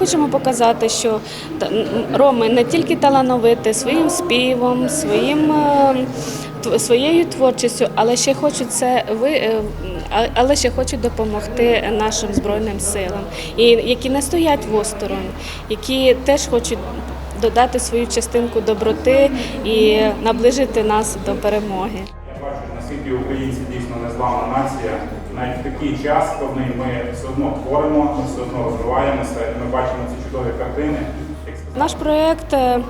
хочемо показати, що роми не тільки талановиті своїм співом, своїм. е, Своєю творчістю, але ще хочуть це ви, е, але ще хочуть допомогти нашим збройним силам, і які не стоять в осторонь, які теж хочуть додати свою частинку доброти і наближити нас до перемоги. Я бачу, наскільки українці дійсно незламна нація. Навіть в такий час коли ми все одно творимо, ми все одно розвиваємося, ми бачимо ці чудові картини. Наш проєкт е,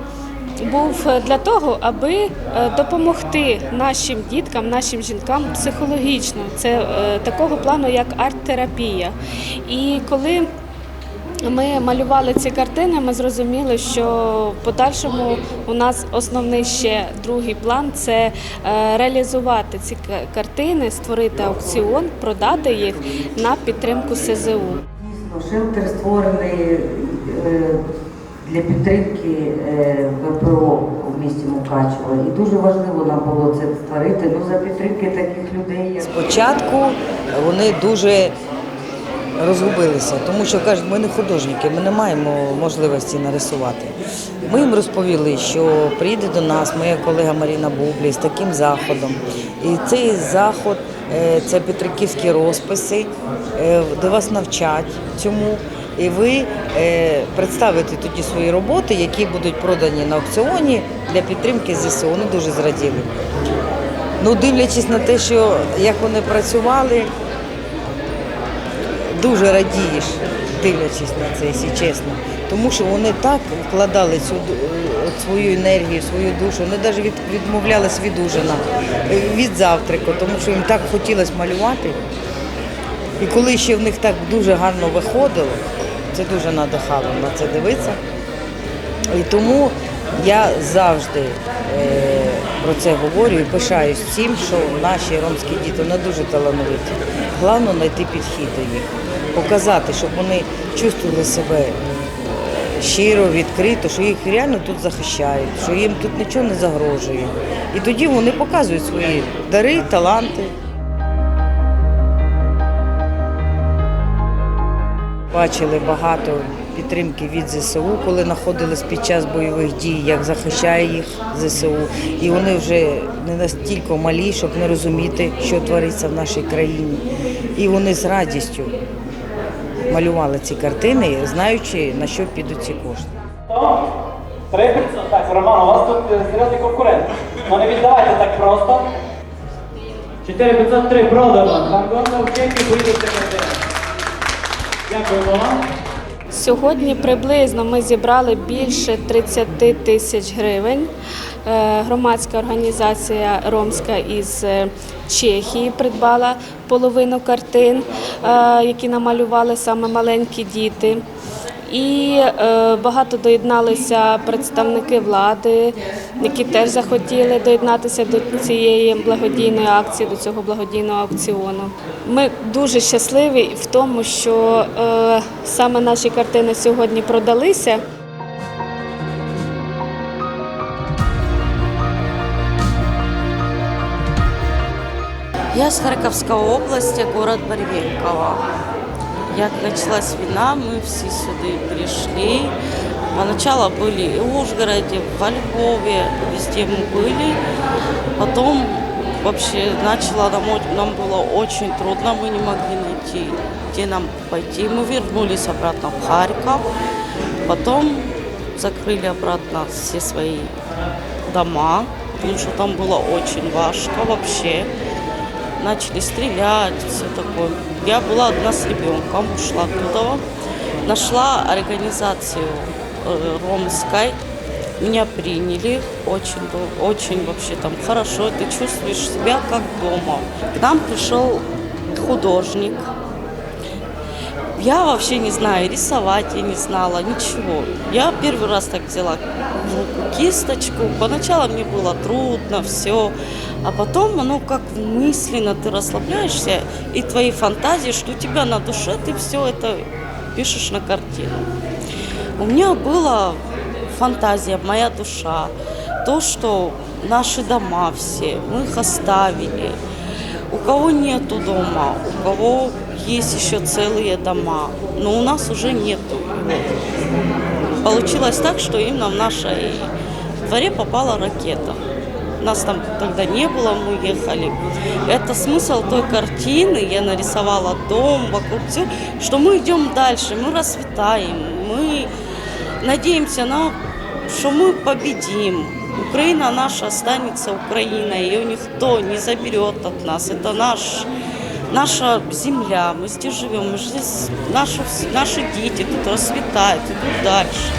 був для того, аби е, допомогти нашим діткам, нашим жінкам психологічно. Це е, такого плану, як арт-терапія. І коли ми малювали ці картини, ми зрозуміли, що в подальшому у нас основний ще другий план це е, реалізувати ці ка- картини, створити аукціон, продати їх на підтримку СЗУ. Дійсно, шелтер створений е, для підтримки е, ВПО в місті Мукачево. І дуже важливо нам було це створити. Ну, за підтримки таких людей, Спочатку вони дуже розгубилися, тому що кажуть, ми не художники, ми не маємо можливості нарисувати. Ми їм розповіли, що приїде до нас моя колега Маріна Бублі з таким заходом. І цей заход е, це петриківські розписи, де вас навчать цьому. І ви е, представите тоді свої роботи, які будуть продані на аукціоні для підтримки ЗСУ. Вони дуже зраділи. Ну, дивлячись на те, що як вони працювали, дуже радієш, дивлячись на це, якщо чесно. Тому що вони так вкладали цю свою енергію, свою душу. Вони навіть від, відмовлялись від ужина, від завтраку, тому що їм так хотілося малювати. І коли ще в них так дуже гарно виходило, це дуже надихало на це дивитися. І тому я завжди е, про це говорю і пишаюсь цим, що наші ромські діти вони дуже талановиті. Головне знайти підхід до їх, показати, щоб вони чувствували себе щиро, відкрито, що їх реально тут захищають, що їм тут нічого не загрожує. І тоді вони показують свої дари, таланти. Бачили багато підтримки від ЗСУ, коли знаходились під час бойових дій, як захищає їх ЗСУ. І вони вже не настільки малі, щоб не розуміти, що твориться в нашій країні. І вони з радістю малювали ці картини, знаючи, на що підуть ці кошти. Так, Роман, у вас тут е, серйозний конкурент. Ну не віддавайте так просто. 4503 продано. Вам головне в чеки поїдете картини. Дякуємо вам. Сьогодні приблизно ми зібрали більше 30 тисяч гривень. Е, Громадська організація Ромська із е, Чехії придбала половину картин, е, які намалювали саме маленькі діти. І е, багато доєдналися представники влади, які теж захотіли доєднатися до цієї благодійної акції, до цього благодійного аукціону. Ми дуже щасливі в тому, що е, саме наші картини сьогодні продалися. Я с Харьковской области, город Барвенково. Як началась війна, мы все сюда пришли. Поначалу были и в Ужгороде, во Львове, везде мы были. Потом вообще начало нам, нам было очень трудно, мы не могли найти, где нам пойти. Мы вернулись обратно в Харьков. Потом закрыли обратно все свои дома, потому что там было очень важко вообще начали стрелять, все такое. Я была одна с ребенком, ушла оттуда, нашла организацию э, ромской, меня приняли, очень, был- очень вообще там хорошо, ты чувствуешь себя как дома. К нам пришел художник, я вообще не знаю, рисовать я не знала, ничего. Я первый раз так взяла руку кисточку. Поначалу мне было трудно, все. А потом оно как мысленно ты расслабляешься, и твои фантазии, что у тебя на душе, ты все это пишешь на картину. У меня была фантазия, моя душа, то, что наши дома все, мы их оставили. У кого нету дома, у кого есть еще целые дома, но у нас уже нету его. получилось так, что именно в нашей дворе попала ракета. Нас там тогда не было, мы ехали. Это смысл той картины, я нарисовала дом, вокруг все, что мы идем дальше, мы расцветаем, мы надеемся на, что мы победим. Украина наша останется Украиной, ее никто не заберет от нас. Это наш, наша земля, мы здесь живем, мы здесь, наши, наши дети тут расцветают, идут дальше.